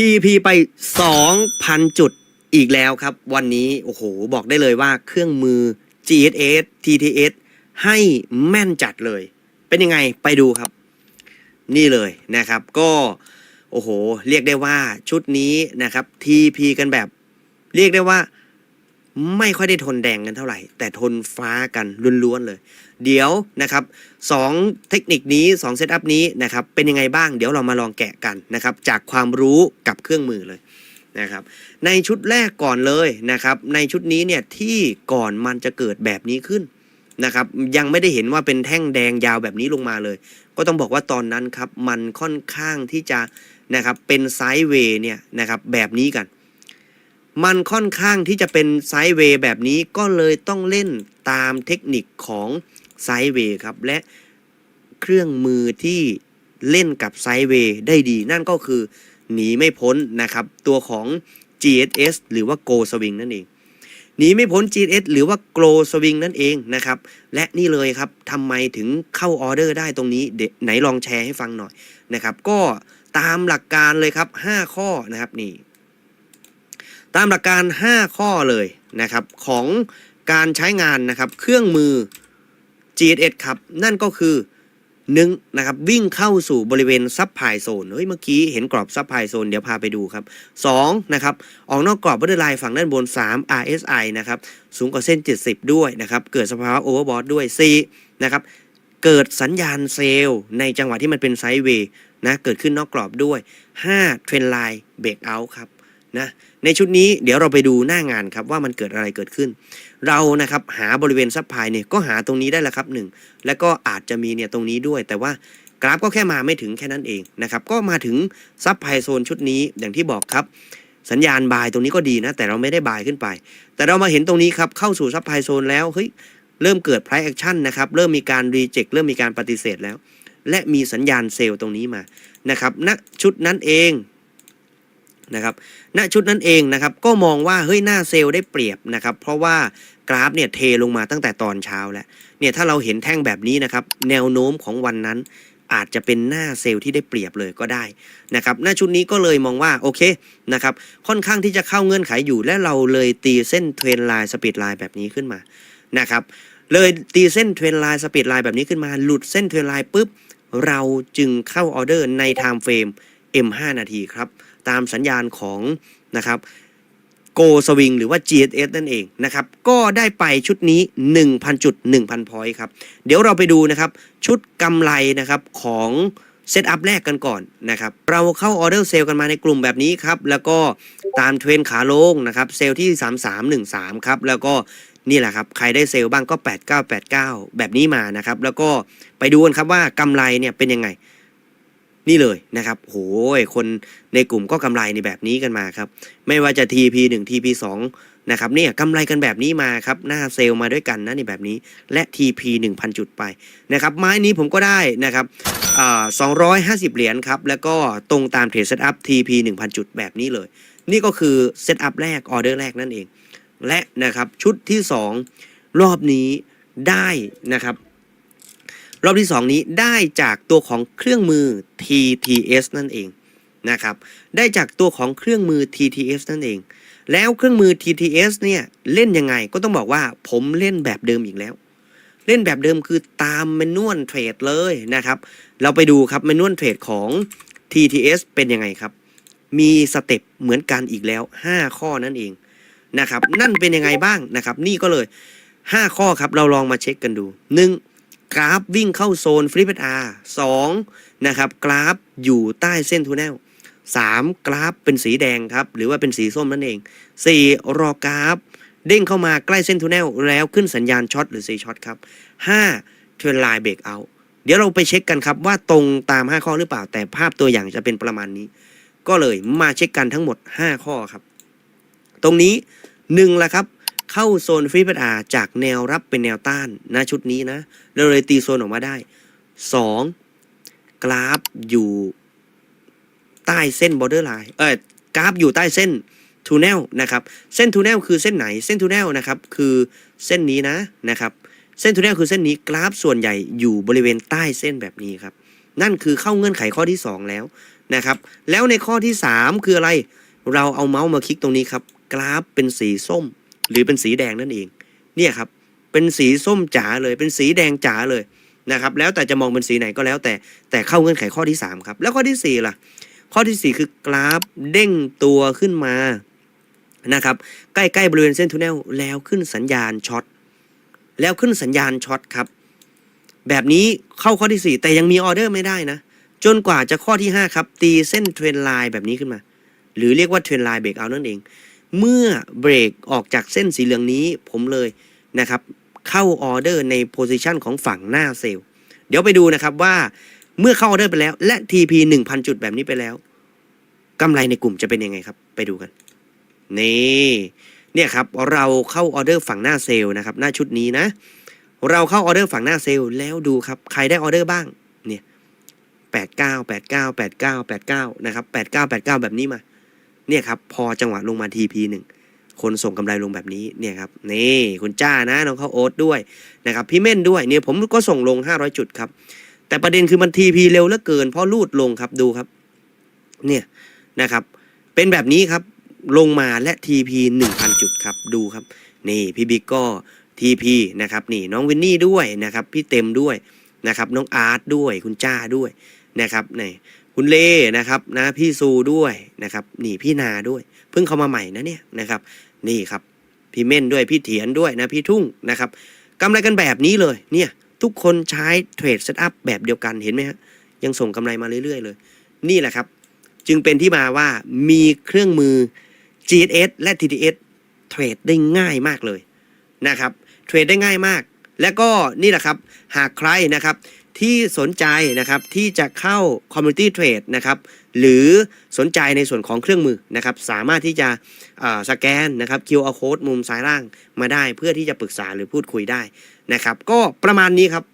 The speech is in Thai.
ทีพีไป 2,000 จุดอีกแล้วครับ วันนี้โอ้โหบอกได้เลยว่าเครื่องมือ GSS TTS ให้แม่นจัดเลย เป็นยังไงไปดูครับ นี่เลยนะครับ ก็โอ้โห เรียกได้ว่าชุดนี้นะครับ TP กันแบบ เรียกได้ว่า ไม่ค่อยได้ทนแดงกันเท่าไหร่ แต่ทนฟ้ากันล้วนๆเลย เดี๋ยวนะครับสองเทคนิคนี้สองเซตอัพนี้นะครับเป็นยังไงบ้างเดี๋ยวเรามาลองแกะกันนะครับจากความรู้กับเครื่องมือเลยนะครับในชุดแรกก่อนเลยนะครับในชุดนี้เนี่ยที่ก่อนมันจะเกิดแบบนี้ขึ้นนะครับยังไม่ได้เห็นว่าเป็นแท่งแดงยาวแบบนี้ลงมาเลย ก็ต้องบอกว่าตอนนั้นครับมันค่อนข้างที่จะนะครับเป็นไซด์เวย์เนี่ยนะครับแบบนี้กัน มันค่อนข้างที่จะเป็นไซด์เวย์แบบนี้ก็เลยต้องเล่นตามเทคนิคของไซด์เวย์ครับ และเครื่องมือที่เล่นกับไซด์เวย์ได้ดี นั่นก็คือหนีไม่พ้นนะครับ ตัวของ GSS หรือว่า Go Swing นั่นเองหนีไม่พ้น GSS หรือว่า Go Swing นั่นเองนะครับ และนี่เลยครับทำไมถึงเข้าออเดอร์ได้ตรงนี้เดไหนลองแชร์ให้ฟังหน่อยนะครับ ก็ตามหลักการเลยครับ 5 ข้อนะครับนี่ ตามหลักการ 5 ข้อเลยนะครับของการใช้งานนะครับเครื่องมือ GSS ครับนั่นก็คือหนึ่งนะครับวิ่งเข้าสู่บริเวณซับพายโซนเฮ้ยเมื่อกี้เห็นกรอบซับพายโซนเดี๋ยวพาไปดูครับ2นะครับออกนอกกรอบบัตเตอร์ไลน์ฝั่งด้านบน 3 RSI นะครับสูงกว่าเส้น 70 ด้วยนะครับเกิดสภาวะโอเวอร์บอทด้วย4นะครับเกิดสัญญาณเซลล์ในจังหวะที่มันเป็นไซด์เวย์นะเกิดขึ้นนอกกรอบด้วย 5 เทรนไลน์เบรกเอาท์ครับ นะในชุดนี้เดี๋ยวเราไปดูหน้างานครับว่ามันเกิดอะไรเกิดขึ้น เรานะครับหาบริเวณซับพลายเนี่ยก็หาตรงนี้ได้แล้วครับหนึ่งแล้วก็อาจจะมีเนี่ยตรงนี้ด้วย แต่ว่ากราฟก็แค่มาไม่ถึงแค่นั้นเองนะครับก็มาถึงซับไพโซนชุดนี้อย่างที่บอกครับ สัญญาณบายตรงนี้ก็ดีนะ แต่เราไม่ได้บายขึ้นไป แต่เรามาเห็นตรงนี้ครับเข้าสู่ซับไพโซนแล้วเฮ้ยเริ่มเกิด price action นะครับเริ่มมีการรีเจ็คเริ่มมีการปฏิเสธแล้ว และมีสัญญาณเซลล์ตรงนี้มานะครับณชุดนั้นเอง นะครับณชุดนั้นเองนะครับก็มองว่าเฮ้ยหน้าเซลล์ได้เปรียบนะครับเพราะว่ากราฟเนี่ยเทลงมาตั้งแต่ตอนเช้าแล้วเนี่ยถ้าเราเห็นแท่งแบบนี้นะครับแนวโน้มของวันนั้นอาจจะเป็นหน้าเซลล์ที่ได้เปรียบเลยก็ได้นะครับหน้าชุดนี้ก็เลยมองว่าโอเคนะครับค่อนข้างที่จะเข้าเงื่อนไขอยู่และเราเลยตีเส้นเทรนไลน์สปีดไลน์แบบนี้ขึ้นมานะครับเลยตีเส้นเทรนไลน์สปีดไลน์แบบนี้ขึ้นมา หลุดเส้นเทรนไลน์ปุ๊บเราจึงเข้าออเดอร์ในไทม์เฟรม M5 นาทีครับ ตามสัญญาณของนะครับโกสวิงหรือว่า GSS นั่นเองนะครับ ก็ได้ไปชุดนี้ 1,000 จุด 1,000 พอยต์ครับ เดี๋ยวเราไปดูนะครับ ชุดกำไรนะครับของเซตอัพแรกกันก่อนนะครับ เราเข้าออเดอร์เซลล์กันมาในกลุ่มแบบนี้ครับ แล้วก็ตามเทรนขาลงนะครับ เซลล์ที่ 3313 ครับ แล้วก็นี่แหละครับ ใครได้เซลล์บ้างก็ 8989 แบบนี้มานะครับ แล้วก็ไปดูกันครับว่ากำไรเนี่ยเป็นยังไง นี่เลยนะครับโหยคนในกลุ่มก็กำไรในแบบนี้กันมาครับ ไม่ว่าจะ TP 1 TP 2นะครับเนี่ยกำไรกันแบบนี้มาครับหน้าเซลล์มาด้วยกันนะในแบบนี้และ TP 1,000 จุดไปนะครับไม้นี้ผมก็ได้นะครับสอ่า250เหรียญครับ แล้วก็ตรงตามเทรดเซตอัพ TP 1,000 จุดแบบนี้เลย นี่ก็คือเซตอัพแรกออเดอร์แรกนั่นเอง และนะครับชุดที่ 2 รอบนี้ได้นะครับ รอบที่ 2 นี้ได้จากตัวของเครื่องมือ TTS นั่นเองนะครับ ได้จากตัวของเครื่องมือ TTS นั่นเอง แล้วเครื่องมือ TTS เนี่ยเล่นยังไงก็ต้องบอกว่าผมเล่นแบบเดิมอีกแล้ว เล่นแบบเดิมคือตามเมนวลเทรดเลยนะครับ เราไปดูครับเมนวลเทรดของ TTS เป็นยังไงครับ มีสเต็ปเหมือนกันอีกแล้ว 5 ข้อนั่นเองนะครับ นั่นเป็นยังไงบ้างนะครับ นี่ก็เลย 5 ข้อครับเราลองมาเช็คกันดู 1. กราฟวิ่งเข้าโซนฟลิปอาร์สองนะครับกราฟอยู่ใต้เส้นทูเนลสามกราฟเป็นสีแดงครับหรือว่าเป็นสีส้มนั่นเองสี่รอกราฟ เด้งเข้ามาใกล้เส้นทูเนลแล้วขึ้นสัญญาณช็อตหรือสีช็อตครับห้าเทรนไลน์เบรกเอาเดี๋ยวเราไปเช็คกันครับว่าตรงตาม 5 ข้อหรือเปล่า แต่ภาพตัวอย่างจะเป็นประมาณนี้ ก็เลยมาเช็คกันทั้งหมด 5 ข้อครับ ตรงนี้1ละครับ เข้าโซนฟรีเปอาจากแนวรับเป็นแนวต้านนะชุดนี้นะเราเลยตีโซนออกมาได้ 2. กราฟอยู่ใต้เส้นบอร์เดอร์ไลน์เออกราฟอยู่ใต้เส้นทูเนลนะครับเส้นทูเนลคือเส้นไหนเส้นทูเนลนะครับคือเส้นนี้นะนะครับเส้นทูเนลคือเส้นนี้กราฟส่วนใหญ่อยู่บริเวณใต้เส้นแบบนี้ครับนั่นคือเข้าเงื่อนไขข้อที่ 2 แล้วนะครับแล้วในข้อที่ 3 คืออะไร เราเอาเมาส์มาคลิกตรงนี้ครับ กราฟเป็นสีส้ม หรือเป็นสีแดงนั่นเอง เนี่ยครับ เป็นสีส้มจ๋าเลย เป็นสีแดงจ๋าเลยนะครับ แล้วแต่จะมองเป็นสีไหนก็แล้วแต่ แต่เข้าเงื่อนไขข้อที่ 3 ครับ แล้วข้อทีสี่4 ล่ะ ข้อที่ 4 คือกราฟเด้งตัวขึ้นมา นะครับ ใกล้ๆบริเวณเส้นทุนแนลแล้วขึ้นสัญญาณช็อต แล้วขึ้นสัญญาณช็อตครับ แบบนี้เข้าข้อที่ 4 แต่ยังมีออเดอร์ไม่ได้นะ จนกว่าจะข้อที่ 5 ครับ ตีเส้นเทรนไลน์แบบนี้ขึ้นมา หรือเรียกว่าเทรนไลน์เบรกเอานั่นเอง เมื่อเบรกออกจากเส้นสีเหลืองนี้ผมเลยนะครับเข้าออเดอร์ในโพซิชันของฝั่งหน้าเซลล์เดี๋ยวไปดูนะครับว่าเมื่อเข้าออเดอร์ไปแล้วและ TP 1,000 จุดแบบนี้ไปแล้วกำไรในกลุ่มจะเป็นยังไงครับ ไปดูกัน นี่เนี่ยครับเราเข้าออเดอร์ฝั่งหน้าเซลล์นะครับหน้าชุดนี้นะ เราเข้าออเดอร์ฝั่งหน้าเซลล์แล้วดูครับใครได้ออเดอร์บ้างเนี่ยแปดเก้าแปดเก้าแปดเก้าแปดเก้านะครับแปดเก้าแปดเก้าแบบนี้มา เนี่ยครับพอจังหวะลงมาทีพีหนึ่งคนส่งกำไรลงแบบนี้เนี่ยครับนี่คุณจ้านะน้องเขาโอ๊ตด้วยนะครับพี่เม่นด้วยเนี่ยผมก็ส่งลง 500 จุดครับ แต่ประเด็นคือมันทีพีเร็วเหลือเกินเพราะลูดลงครับดูครับเนี่ยนะครับ เป็นแบบนี้ครับลงมาและ TP 1,000 จุดครับดูครับ นี่พี่บิ๊กก็ TP นะครับนี่น้องวินนี่ด้วยนะครับ พี่เต็มด้วยนะครับ น้องอาร์ตด้วยคุณจ้าด้วยนะครับนี่ คุณเล่นะครับนะพี่ซูด้วยนะครับนี่พี่นาด้วย เพิ่งเข้ามาใหม่นะเนี่ยนะครับ นี่ครับพี่เม่นด้วยพี่เถียนด้วยนะพี่ทุ่งนะครับกำไรกันแบบนี้เลยเนี่ยทุกคนใช้เทรดเซตอัพแบบเดียวกันเห็นไหมฮะยังส่งกำไรมาเรื่อยๆ เลย นี่แหละครับ จึงเป็นที่มาว่ามีเครื่องมือ GSS และ TTS เทรดได้ง่ายมากเลยนะครับเทรดได้ง่ายมาก และก็นี่แหละครับ หากใครนะครับ ที่สนใจนะครับที่จะเข้า Community Trade นะครับหรือสนใจในส่วนของเครื่องมือนะครับสามารถที่จะสแกนนะครับ QR code มุมซ้ายล่างมาได้ เพื่อที่จะปรึกษาหรือพูดคุยได้นะครับก็ประมาณนี้ครับ